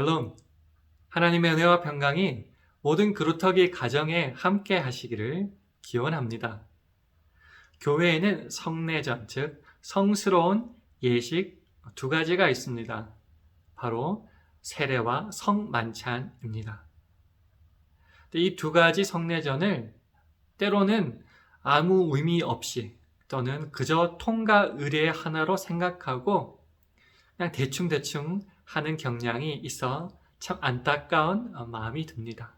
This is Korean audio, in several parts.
샬롬. 하나님의 은혜와 평강이 모든 그루터기 가정에 함께 하시기를 기원합니다. 교회에는 성례전, 즉 성스러운 예식 두 가지가 있습니다. 바로 세례와 성만찬입니다. 이 두 가지 성례전을 때로는 아무 의미 없이 또는 그저 통과 의례 하나로 생각하고 그냥 대충대충 하는 경향이 있어 참 안타까운 마음이 듭니다.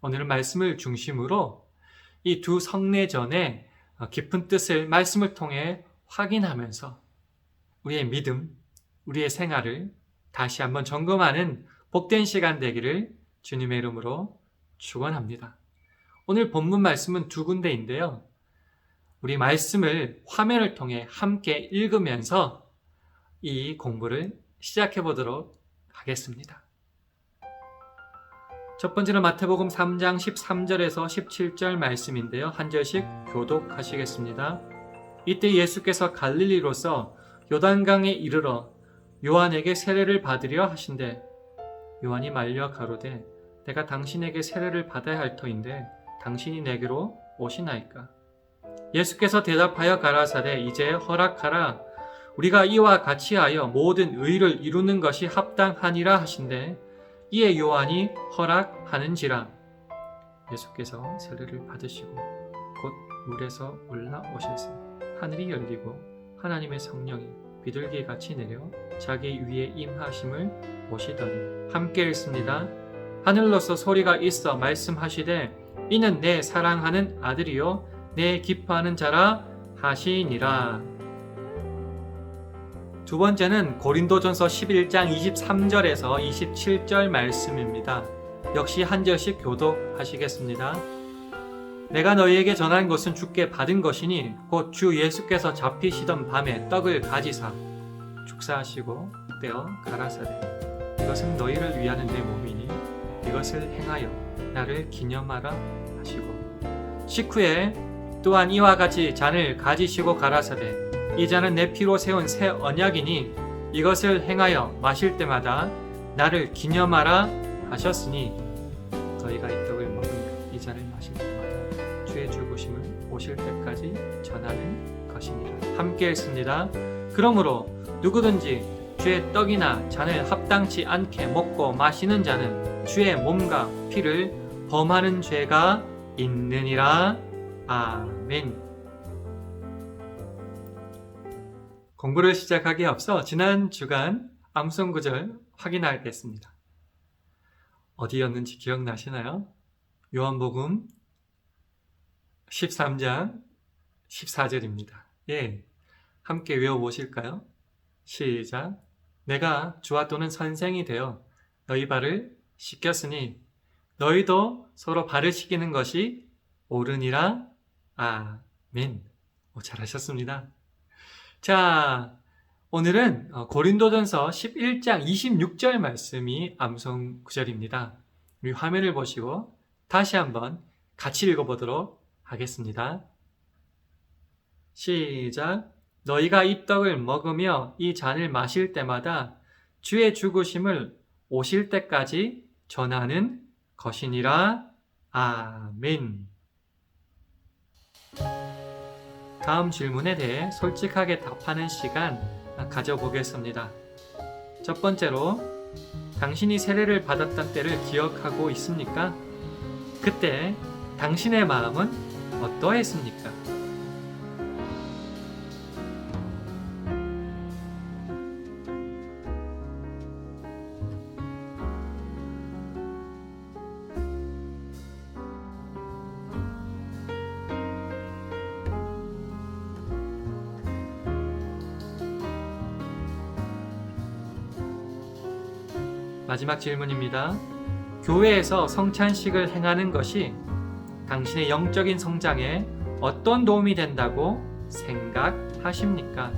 오늘 말씀을 중심으로 이 두 성례전의 깊은 뜻을 말씀을 통해 확인하면서 우리의 믿음, 우리의 생활을 다시 한번 점검하는 복된 시간 되기를 주님의 이름으로 축원합니다. 오늘 본문 말씀은 두 군데인데요. 우리 말씀을 화면을 통해 함께 읽으면서 이 공부를 시작해 보도록 하겠습니다. 첫 번째로 마태복음 3장 13절에서 17절 말씀인데요. 한 절씩 교독하시겠습니다. 이때 예수께서 갈릴리로서 요단강에 이르러 요한에게 세례를 받으려 하신대 요한이 말려 가로되 내가 당신에게 세례를 받아야 할 터인데 당신이 내게로 오시나이까 예수께서 대답하여 가라사대 이제 허락하라 우리가 이와 같이 하여 모든 의를 이루는 것이 합당하니라 하신대 이에 요한이 허락하는지라 예수께서 세례를 받으시고 곧 물에서 올라오실세 하늘이 열리고 하나님의 성령이 비둘기 같이 내려 자기 위에 임하심을 보시더니 함께 읽습니다. 하늘로서 소리가 있어 말씀하시되 이는 내 사랑하는 아들이요 내 기뻐하는 자라 하시니라. 두 번째는 고린도전서 11장 23절에서 27절 말씀입니다. 역시 한 절씩 교독하시겠습니다. 내가 너희에게 전한 것은 주께 받은 것이니 곧 주 예수께서 잡히시던 밤에 떡을 가지사 축사하시고 떼어 가라사대 이것은 너희를 위하는 내 몸이니 이것을 행하여 나를 기념하라 하시고 식후에 또한 이와 같이 잔을 가지시고 가라사대 이 잔은 내 피로 세운 새 언약이니 이것을 행하여 마실 때마다 나를 기념하라 하셨으니 너희가 이 떡을 먹으며 이 잔을 마실 때마다 주의 죽으심을 오실 때까지 전하는 것이니라 함께 했습니다. 그러므로 누구든지 주의 떡이나 잔을 합당치 않게 먹고 마시는 자는 주의 몸과 피를 범하는 죄가 있느니라. 아멘 공부를 시작하기에 앞서 지난 주간 암송 구절 확인하겠습니다. 어디였는지 기억나시나요? 요한복음 13장 14절입니다. 예. 함께 외워보실까요? 시작. 내가 주와 또는 선생이 되어 너희 발을 씻겼으니 너희도 서로 발을 씻기는 것이 옳으니라. 아멘. 오, 잘하셨습니다. 자, 오늘은 어, 고린도전서 11장 26절 말씀이 암송 구절입니다. 우리 화면을 보시고 다시 한번 같이 읽어보도록 하겠습니다. 시작. 너희가 이 떡을 먹으며 이 잔을 마실 때마다 주의 죽으심을 오실 때까지 전하는 것이니라. 아멘. 다음 질문에 대해 솔직하게 답하는 시간 가져보겠습니다. 첫 번째로, 당신이 세례를 받았던 때를 기억하고 있습니까? 그때 당신의 마음은 어떠했습니까? 마지막 질문입니다. 교회에서 성찬식을 행하는 것이 당신의 영적인 성장에 어떤 도움이 된다고 생각하십니까?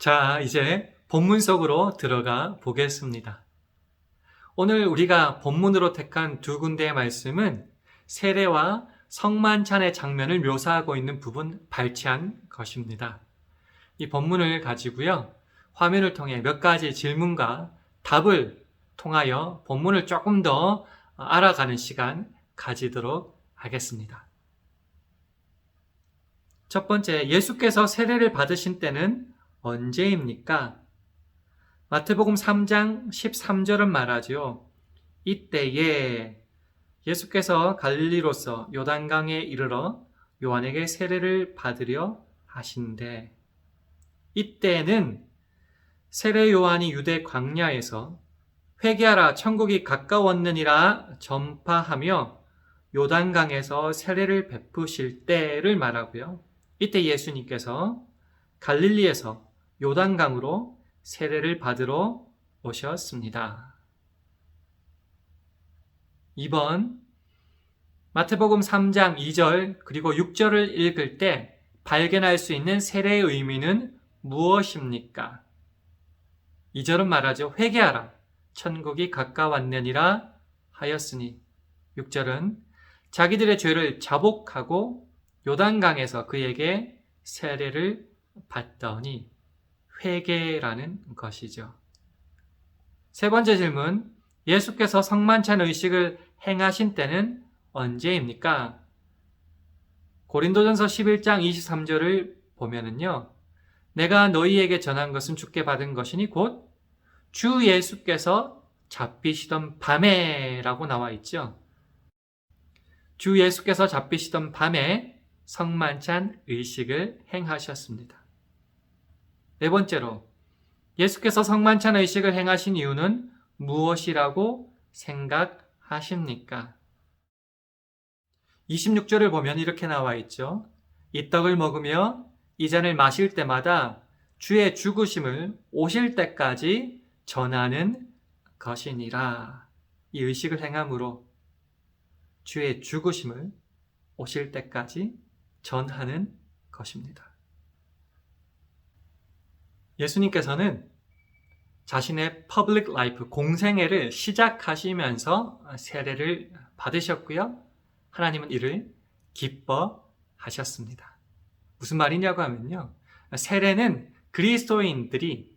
자, 이제 본문 속으로 들어가 보겠습니다. 오늘 우리가 본문으로 택한 두 군데의 말씀은 세례와 성만찬의 장면을 묘사하고 있는 부분 발췌한 것입니다. 이 본문을 가지고요. 화면을 통해 몇 가지 질문과 답을 통하여 본문을 조금 더 알아가는 시간 가지도록 하겠습니다. 첫 번째, 예수께서 세례를 받으신 때는 언제입니까? 마태복음 3장 13절은 말하죠. 이때에 예수께서 갈릴리로서 요단강에 이르러 요한에게 세례를 받으려 하신대. 이때는 세례 요한이 유대 광야에서 회개하라 천국이 가까웠느니라 전파하며 요단강에서 세례를 베푸실 때를 말하고요. 이때 예수님께서 갈릴리에서 요단강으로 세례를 받으러 오셨습니다. 2번 마태복음 3장 2절 그리고 6절을 읽을 때 발견할 수 있는 세례의 의미는 무엇입니까? 2절은 말하죠. 회개하라. 천국이 가까웠느니라 하였으니 6절은 자기들의 죄를 자복하고 요단강에서 그에게 세례를 받더니 회개라는 것이죠. 세 번째 질문. 예수께서 성만찬 의식을 행하신 때는 언제입니까? 고린도전서 11장 23절을 보면은요. 내가 너희에게 전한 것은 주께 받은 것이니 곧 주 예수께서 잡히시던 밤에라고 나와 있죠. 주 예수께서 잡히시던 밤에 성만찬 의식을 행하셨습니다. 네 번째로 예수께서 성만찬 의식을 행하신 이유는 무엇이라고 생각하십니까? 26절을 보면 이렇게 나와 있죠. 이 떡을 먹으며 이 잔을 마실 때마다 주의 죽으심을 오실 때까지 전하는 것이니라. 이 의식을 행함으로 주의 죽으심을 오실 때까지 전하는 것입니다. 예수님께서는 자신의 퍼블릭 라이프, 공생애를 시작하시면서 세례를 받으셨고요. 하나님은 이를 기뻐하셨습니다. 무슨 말이냐고 하면요. 세례는 그리스도인들이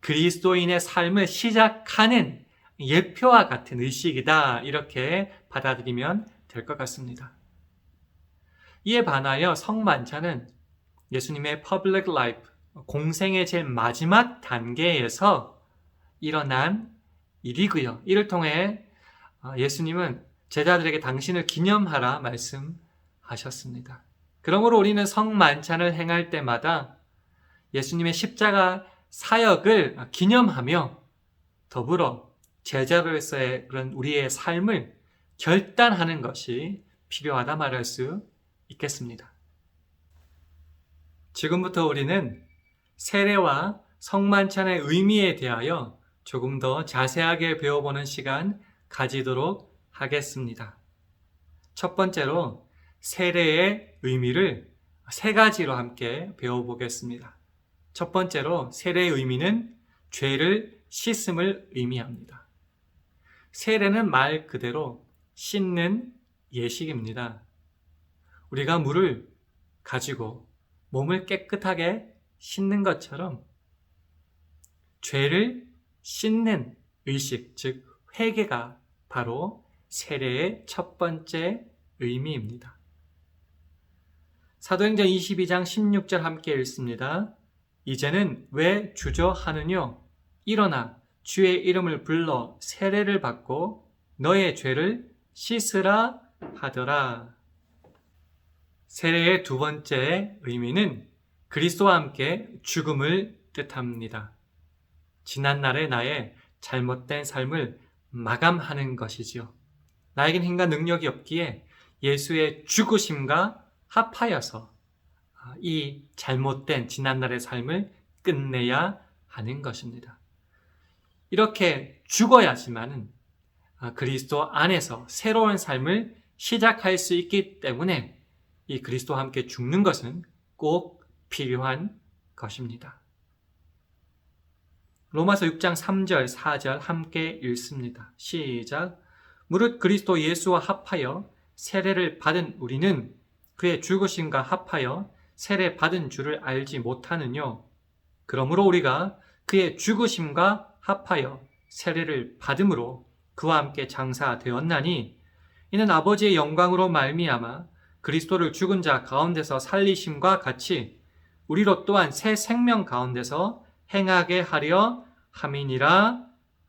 그리스도인의 삶을 시작하는 예표와 같은 의식이다. 이렇게 받아들이면 될 것 같습니다. 이에 반하여 성만찬은 예수님의 퍼블릭 라이프, 공생의 제일 마지막 단계에서 일어난 일이고요. 이를 통해 예수님은 제자들에게 당신을 기념하라 말씀하셨습니다. 그러므로 우리는 성만찬을 행할 때마다 예수님의 십자가 사역을 기념하며 더불어 제자로서의 그런 우리의 삶을 결단하는 것이 필요하다 말할 수 있겠습니다. 지금부터 우리는 세례와 성만찬의 의미에 대하여 조금 더 자세하게 배워보는 시간 가지도록 하겠습니다. 첫 번째로 세례의 의미를 세 가지로 함께 배워보겠습니다. 첫 번째로 세례의 의미는 죄를 씻음을 의미합니다. 세례는 말 그대로 씻는 예식입니다. 우리가 물을 가지고 몸을 깨끗하게 씻는 것처럼 죄를 씻는 의식, 즉 회개가 바로 세례의 첫 번째 의미입니다. 사도행전 22장 16절 함께 읽습니다. 이제는 왜 주저하느뇨? 일어나 주의 이름을 불러 세례를 받고 너의 죄를 씻으라 하더라. 세례의 두 번째 의미는 그리스도와 함께 죽음을 뜻합니다. 지난날의 나의 잘못된 삶을 마감하는 것이지요. 나에겐 힘과 능력이 없기에 예수의 죽으심과 합하여서 이 잘못된 지난날의 삶을 끝내야 하는 것입니다. 이렇게 죽어야지만은 그리스도 안에서 새로운 삶을 시작할 수 있기 때문에 이 그리스도와 함께 죽는 것은 꼭 필요한 것입니다. 로마서 6장 3절, 4절 함께 읽습니다. 시작. 무릇 그리스도 예수와 합하여 세례를 받은 우리는 그의 죽으심과 합하여 세례 받은 줄을 알지 못하느뇨. 그러므로 우리가 그의 죽으심과 합하여 세례를 받음으로 그와 함께 장사되었나니 이는 아버지의 영광으로 말미암아 그리스도를 죽은 자 가운데서 살리심과 같이 우리로 또한 새 생명 가운데서 행하게 하려 함이니라.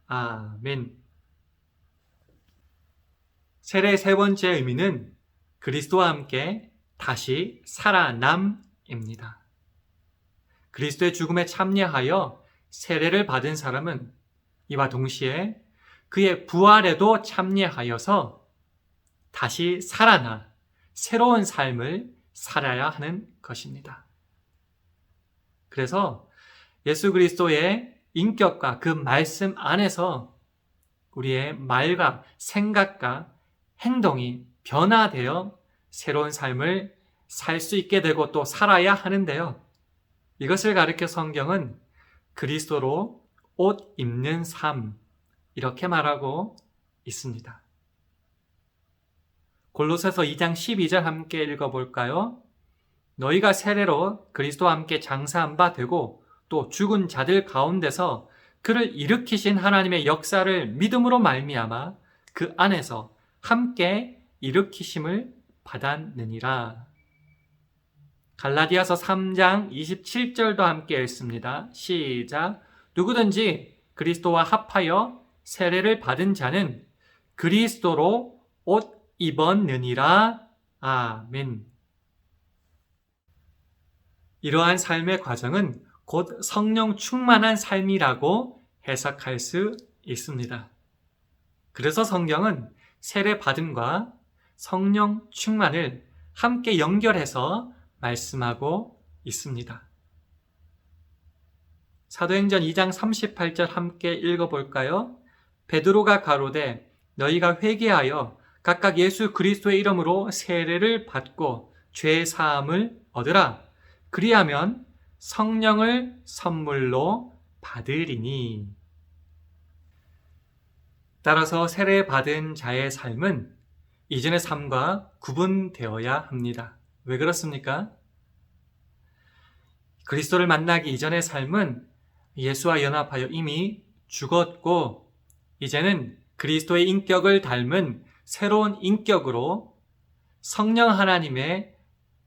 아멘. 세례의 세 번째 의미는 그리스도와 함께 다시 살아남입니다. 그리스도의 죽음에 참여하여 세례를 받은 사람은 이와 동시에 그의 부활에도 참여하여서 다시 살아나 새로운 삶을 살아야 하는 것입니다. 그래서 예수 그리스도의 인격과 그 말씀 안에서 우리의 말과 생각과 행동이 변화되어 새로운 삶을 살 수 있게 되고 또 살아야 하는데요. 이것을 가르쳐 성경은 그리스도로 옷 입는 삶, 이렇게 말하고 있습니다. 골로새서 2장 12절 함께 읽어볼까요? 너희가 세례로 그리스도와 함께 장사한 바 되고 또 죽은 자들 가운데서 그를 일으키신 하나님의 역사를 믿음으로 말미암아 그 안에서 함께 일으키심을 받았느니라. 갈라디아서 3장 27절도 함께 읽습니다. 시작. 누구든지 그리스도와 합하여 세례를 받은 자는 그리스도로 옷 입었느니라. 아멘. 이러한 삶의 과정은 곧 성령 충만한 삶이라고 해석할 수 있습니다. 그래서 성경은 세례 받음과 성령 충만을 함께 연결해서 말씀하고 있습니다. 사도행전 2장 38절 함께 읽어볼까요? 베드로가 가로되 너희가 회개하여 각각 예수 그리스도의 이름으로 세례를 받고 죄 사함을 얻으라. 그리하면 성령을 선물로 받으리니. 따라서 세례 받은 자의 삶은 이전의 삶과 구분되어야 합니다. 왜 그렇습니까? 그리스도를 만나기 이전의 삶은 예수와 연합하여 이미 죽었고, 이제는 그리스도의 인격을 닮은 새로운 인격으로 성령 하나님의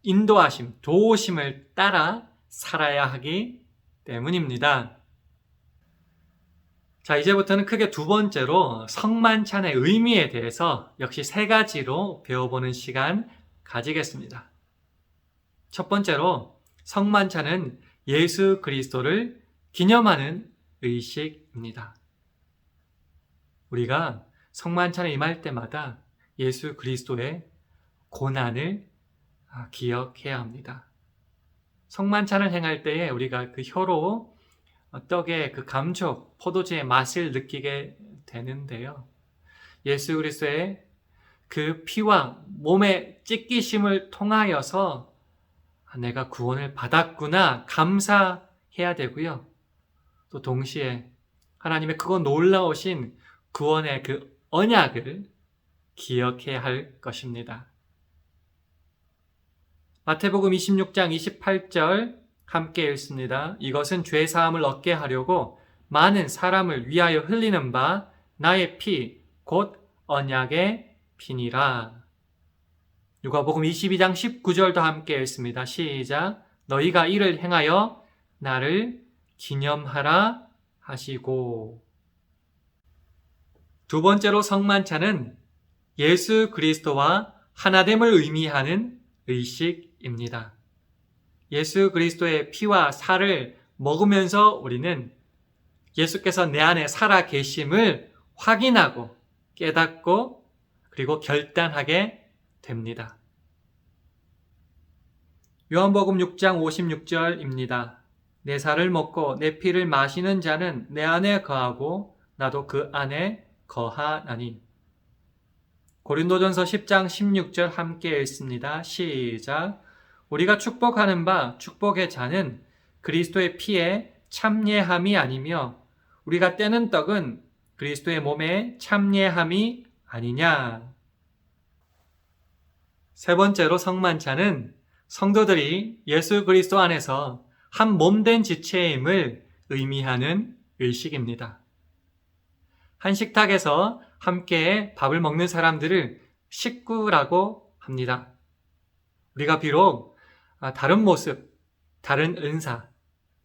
인도하심, 도우심을 따라 살아야 하기 때문입니다. 자, 이제부터는 크게 두 번째로 성만찬의 의미에 대해서 역시 세 가지로 배워보는 시간 가지겠습니다. 첫 번째로 성만찬은 예수 그리스도를 기념하는 의식입니다. 우리가 성만찬에 임할 때마다 예수 그리스도의 고난을 기억해야 합니다. 성만찬을 행할 때에 우리가 그 혀로 떡의 그 감촉, 포도주의 맛을 느끼게 되는데요. 예수 그리스도의 그 피와 몸의 찢기심을 통하여서 내가 구원을 받았구나 감사해야 되고요. 또 동시에 하나님의 그거 놀라우신 구원의 그 언약을 기억해야 할 것입니다. 마태복음 26장 28절 함께 읽습니다. 이것은 죄 사함을 얻게 하려고 많은 사람을 위하여 흘리는 바 나의 피 곧 언약의 피니라. 누가복음 22장 19절도 함께 읽습니다. 시작. 너희가 이를 행하여 나를 기념하라 하시고 두 번째로 성만찬은 예수 그리스도와 하나됨을 의미하는 의식입니다. 예수 그리스도의 피와 살을 먹으면서 우리는 예수께서 내 안에 살아 계심을 확인하고 깨닫고 그리고 결단하게 됩니다. 요한복음 6장 56절입니다. 내 살을 먹고 내 피를 마시는 자는 내 안에 거하고 나도 그 안에 거하나니. 고린도전서 10장 16절 함께 읽습니다. 시작. 우리가 축복하는 바 축복의 자는 그리스도의 피에 참예함이 아니며 우리가 떼는 떡은 그리스도의 몸에 참예함이 아니냐. 세 번째로 성만찬은 성도들이 예수 그리스도 안에서 한 몸된 지체임을 의미하는 의식입니다. 한 식탁에서 함께 밥을 먹는 사람들을 식구라고 합니다. 우리가 비록 다른 모습, 다른 은사,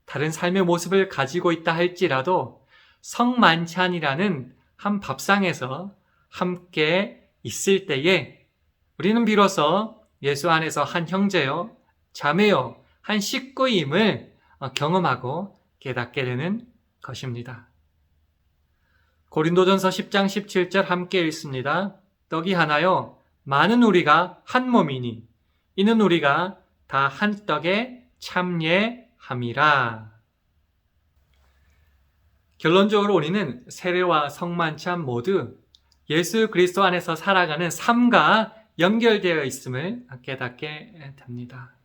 다른 삶의 모습을 가지고 있다 할지라도 성만찬이라는 한 밥상에서 함께 있을 때에 우리는 비로소 예수 안에서 한 형제요, 자매요, 한 식구임을 경험하고 깨닫게 되는 것입니다. 고린도전서 10장 17절 함께 읽습니다. 떡이 하나요, 많은 우리가 한 몸이니 이는 우리가 다 한 떡에 참예함이라. 결론적으로 우리는 세례와 성만찬 모두 예수 그리스도 안에서 살아가는 삶과 연결되어 있음을 깨닫게 됩니다.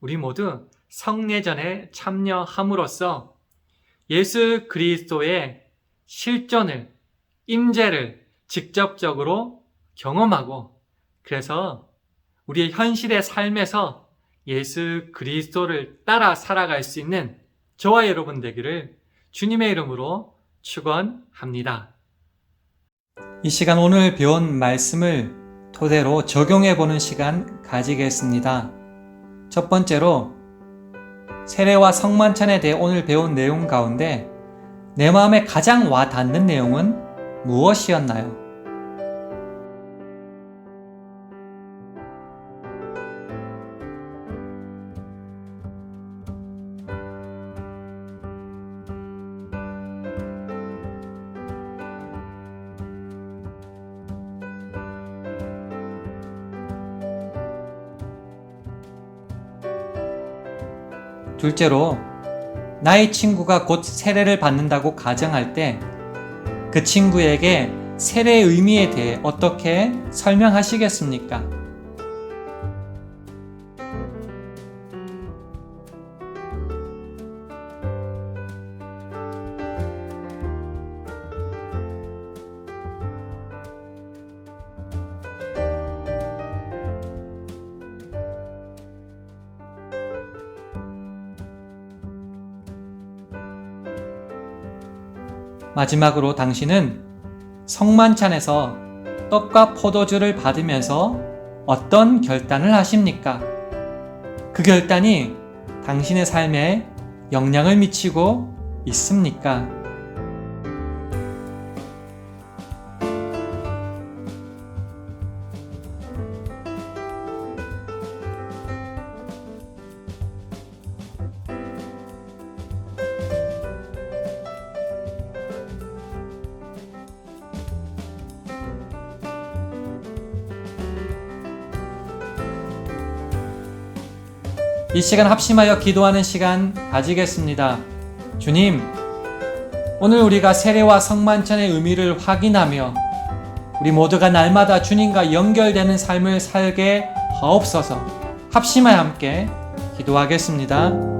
우리 모두 성례전에 참여함으로써 예수 그리스도의 실존을, 임재를 직접적으로 경험하고 그래서 우리의 현실의 삶에서 예수 그리스도를 따라 살아갈 수 있는 저와 여러분 되기를 주님의 이름으로 축원합니다. 이 시간 오늘 배운 말씀을 토대로 적용해 보는 시간 가지겠습니다. 첫 번째로 세례와 성만찬에 대해 오늘 배운 내용 가운데 내 마음에 가장 와 닿는 내용은 무엇이었나요? 둘째로 나의 친구가 곧 세례를 받는다고 가정할 때 그 친구에게 세례의 의미에 대해 어떻게 설명하시겠습니까? 마지막으로 당신은 성만찬에서 떡과 포도주를 받으면서 어떤 결단을 하십니까? 그 결단이 당신의 삶에 영향을 미치고 있습니까? 이 시간 합심하여 기도하는 시간 가지겠습니다. 주님, 오늘 우리가 세례와 성만찬의 의미를 확인하며 우리 모두가 날마다 주님과 연결되는 삶을 살게 하옵소서 합심하여 함께 기도하겠습니다.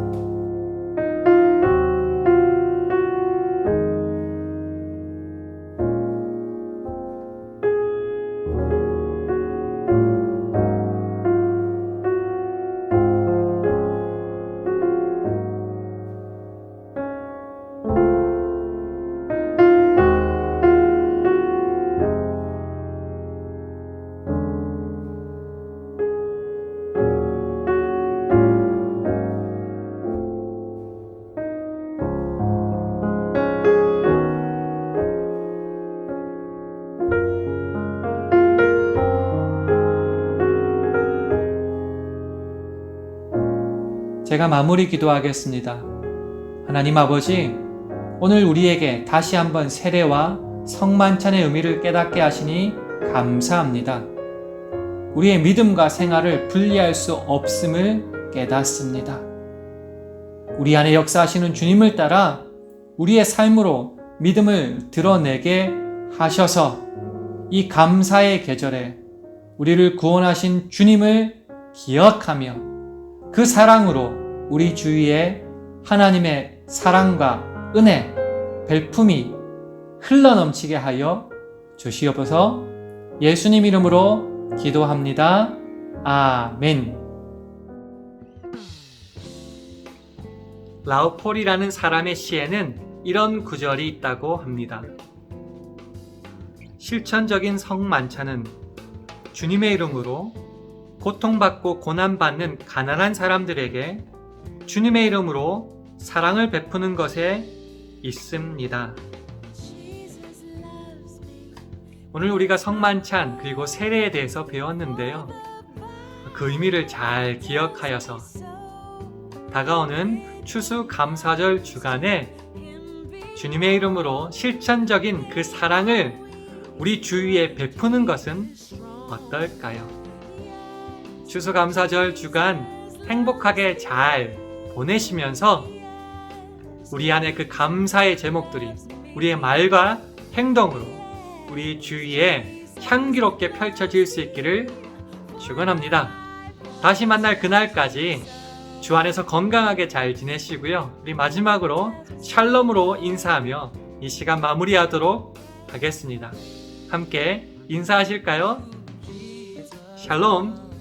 제가 마무리 기도하겠습니다. 하나님 아버지, 오늘 우리에게 다시 한번 세례와 성만찬의 의미를 깨닫게 하시니 감사합니다. 우리의 믿음과 생활을 분리할 수 없음을 깨닫습니다. 우리 안에 역사하시는 주님을 따라 우리의 삶으로 믿음을 드러내게 하셔서 이 감사의 계절에 우리를 구원하신 주님을 기억하며 그 사랑으로 우리 주위에 하나님의 사랑과 은혜, 별품이 흘러넘치게 하여 주시옵소서 예수님 이름으로 기도합니다. 아멘. 라우폴이라는 사람의 시에는 이런 구절이 있다고 합니다. 실천적인 성만찬은 주님의 이름으로 고통받고 고난받는 가난한 사람들에게 주님의 이름으로 사랑을 베푸는 것에 있습니다. 오늘 우리가 성만찬 그리고 세례에 대해서 배웠는데요. 그 의미를 잘 기억하여서 다가오는 추수 감사절 주간에 주님의 이름으로 실천적인 그 사랑을 우리 주위에 베푸는 것은 어떨까요? 추수감사절 주간 행복하게 잘 보내시면서 우리 안에 그 감사의 제목들이 우리의 말과 행동으로 우리 주위에 향기롭게 펼쳐질 수 있기를 축원합니다. 다시 만날 그날까지 주 안에서 건강하게 잘 지내시고요. 우리 마지막으로 샬롬으로 인사하며 이 시간 마무리하도록 하겠습니다. 함께 인사하실까요? 샬롬.